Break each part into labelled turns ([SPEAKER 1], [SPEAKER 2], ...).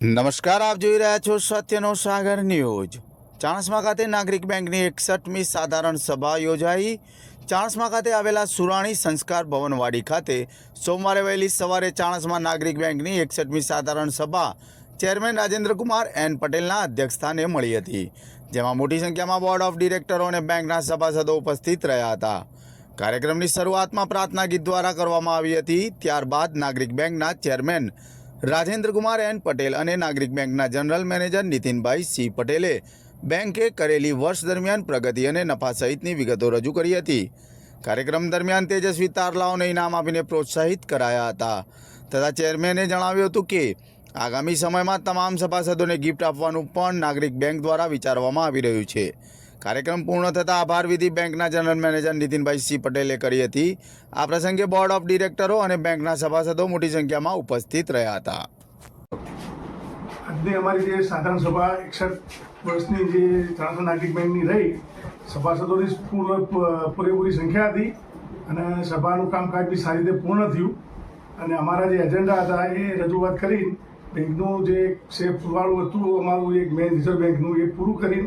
[SPEAKER 1] નમસ્કાર, આપ જોઈ રહ્યા છો સત્યનો સાગર ન્યૂઝ. ચાણસમા ખાતે નાગરિક બેંકની એકસઠમી સાધારણ સભા યોજાઈ. ચાણસમા ખાતે આવેલા સુરાણી સંસ્કાર ભવનવાડી ખાતે સોમવારે વહેલી સવારે ચાણસમા નાગરિક બેંકની એકસઠમી સાધારણ સભા ચેરમેન રાજેન્દ્રકુમાર એન પટેલના અધ્યક્ષસ્થાને મળી હતી, જેમાં મોટી સંખ્યામાં બોર્ડ ઓફ ડિરેક્ટરો અને બેંકના સભાસદો ઉપસ્થિત રહ્યા હતા. કાર્યક્રમની શરૂઆતમાં પ્રાર્થના ગીત દ્વારા કરવામાં આવી હતી, ત્યારબાદ નાગરિક બેંકના ચેરમેન રાજેન્દ્ર કુમાર એન પટેલ અને નાગરિક બેંકના જનરલ મેનેજર નીતિનભાઈ સી પટેલે બેંકે કરેલી વર્ષ દરમિયાન પ્રગતિ અને નફા સહિતની વિગતો રજૂ કરી હતી. કાર્યક્રમ દરમિયાન તેજસ્વી તારલાઓને ઇનામ આપીને પ્રોત્સાહિત કરાયા હતા. તથા ચેરમેને જણાવ્યું હતું કે, આગામી સમયમાં તમામ સભાસદોને ગિફ્ટ આપવાનું પણ નાગરિક બેંક દ્વારા વિચારવામાં આવી રહ્યું છે. કાર્યક્રમ પૂર્ણ થતાં આભાર વિધિ બેંકના જનરલ મેનેજર નીતિનભાઈ સી પટેલે કરી હતી. આ પ્રસંગે બોર્ડ ઓફ ડિરેક્ટરો અને બેંકના સભાસદો મોટી સંખ્યામાં ઉપસ્થિત રહ્યા હતા.
[SPEAKER 2] આજની અમારી જે સાધારણ સભા એકસઠ વર્ષની જે ત્રણસો નાગરિક બેંકની રહી, સભાસદોની પૂર્ણ, પૂરેપૂરી સંખ્યા હતી અને સભાનું કામકાજ બી સારી રીતે પૂર્ણ થયું. અને અમારા જે એજન્ડા હતા એ રજૂઆત કરી બેંકનું જે સેફ પુરવાળું હતું, અમારું એક મેન રિઝર્વ બેંકનું એ પૂરું કરી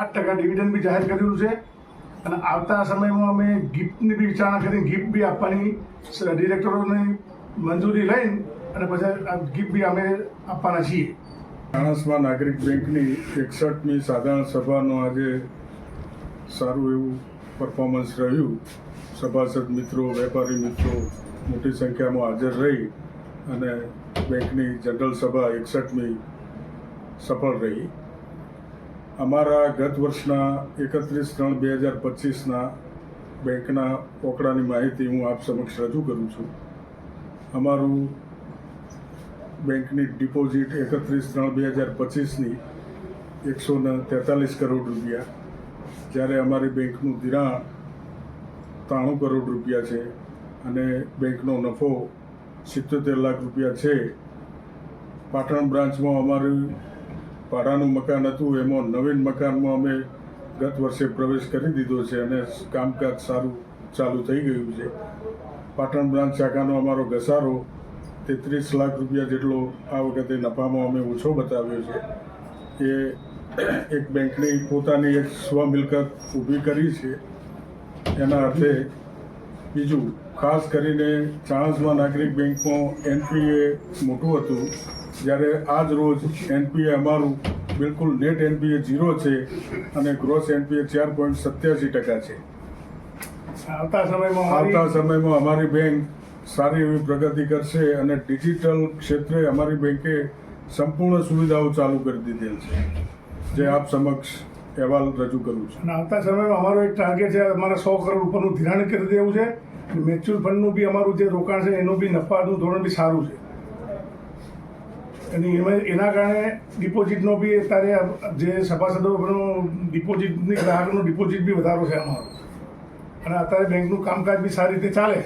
[SPEAKER 2] આઠ ટકા ડિવિડન્ડ બી જાહેર કરેલું છે. અને આવતા સમયમાં અમે ગિફ્ટની બી વિચારણા કરી ગિફ્ટ બી આપવાની ડિરેક્ટરોની મંજૂરી લઈને અને પછી ગિફ્ટ બી અમે આપવાના છીએ.
[SPEAKER 3] માણસમાં નાગરિક બેંકની એકસઠમી સાધારણ સભાનો આજે સારું એવું પરફોર્મન્સ રહ્યું. સભાસદ મિત્રો, વેપારી મિત્રો મોટી સંખ્યામાં હાજર રહી અને બેંકની જનરલ સભા એકસઠમી સફળ રહી. અમારા ગત વર્ષના એકત્રીસ ત્રણ બે હજાર પચીસના બેંકના ઓકડાની માહિતી હું આપ સમક્ષ રજૂ કરું છું. અમારું બેંકની ડિપોઝિટ એકત્રીસ ત્રણ બે હજાર પચીસની એકસો ને તેતાલીસ કરોડ રૂપિયા, જ્યારે અમારી બેંકનું ધિરાણ ત્રાણું કરોડ રૂપિયા છે અને બેંકનો નફો સિત્તોતેર લાખ રૂપિયા છે. પાટણ બ્રાન્ચમાં અમારું ભાડાનું મકાન હતું, એમાં નવીન મકાનમાં અમે ગત વર્ષે પ્રવેશ કરી દીધો છે અને કામકાજ સારું ચાલુ થઈ ગયું છે. પાટણ બ્રાન્ચ શાખાનો અમારો ઘસારો તેત્રીસ લાખ રૂપિયા જેટલો આ વખતે નફામાં અમે ઓછો બતાવ્યો છે. એ એક બેંકની પોતાની એક સ્વ મિલકત ઊભી કરી છે. એના અર્થે બીજું, ખાસ કરીને ચાણસમાં નાગરિક બેંકમાં એનપીએ મોટું હતું. જ્યારે આજ રોજ એનપીએ અમારું બિલકુલ નેટ એનપીએ ઝીરો છે અને ગ્રોસ એનપીએ ચાર પોઈન્ટ સત્યાસી ટકા છે.
[SPEAKER 2] આવતા સમયમાં
[SPEAKER 3] આવતા સમયમાં અમારી બેંક સારી એવી પ્રગતિ કરશે અને ડિજિટલ ક્ષેત્રે અમારી બેંકે સંપૂર્ણ સુવિધાઓ ચાલુ કરી દીધેલ છે જે આપ સમક્ષ અહેવાલ રજૂ કરું છું.
[SPEAKER 2] અને આવતા સમયમાં અમારો એક ટાર્ગેટ છે અમારે સો કરોડ ઉપરનું ધિરાણ કરી દેવું છે. મ્યુચ્યુઅલ ફંડનું બી અમારું જે રોકાણ છે એનું બી નફાનું ધોરણ બી સારું છે. અને એમાં એના કારણે ડિપોઝિટનો બી અત્યારે જે સભાસદોનો ડિપોઝિટની ગ્રાહકનો ડિપોઝિટ બી વધારો છે અમારો અને અત્યારે બેંકનું કામકાજ બી સારી રીતે ચાલે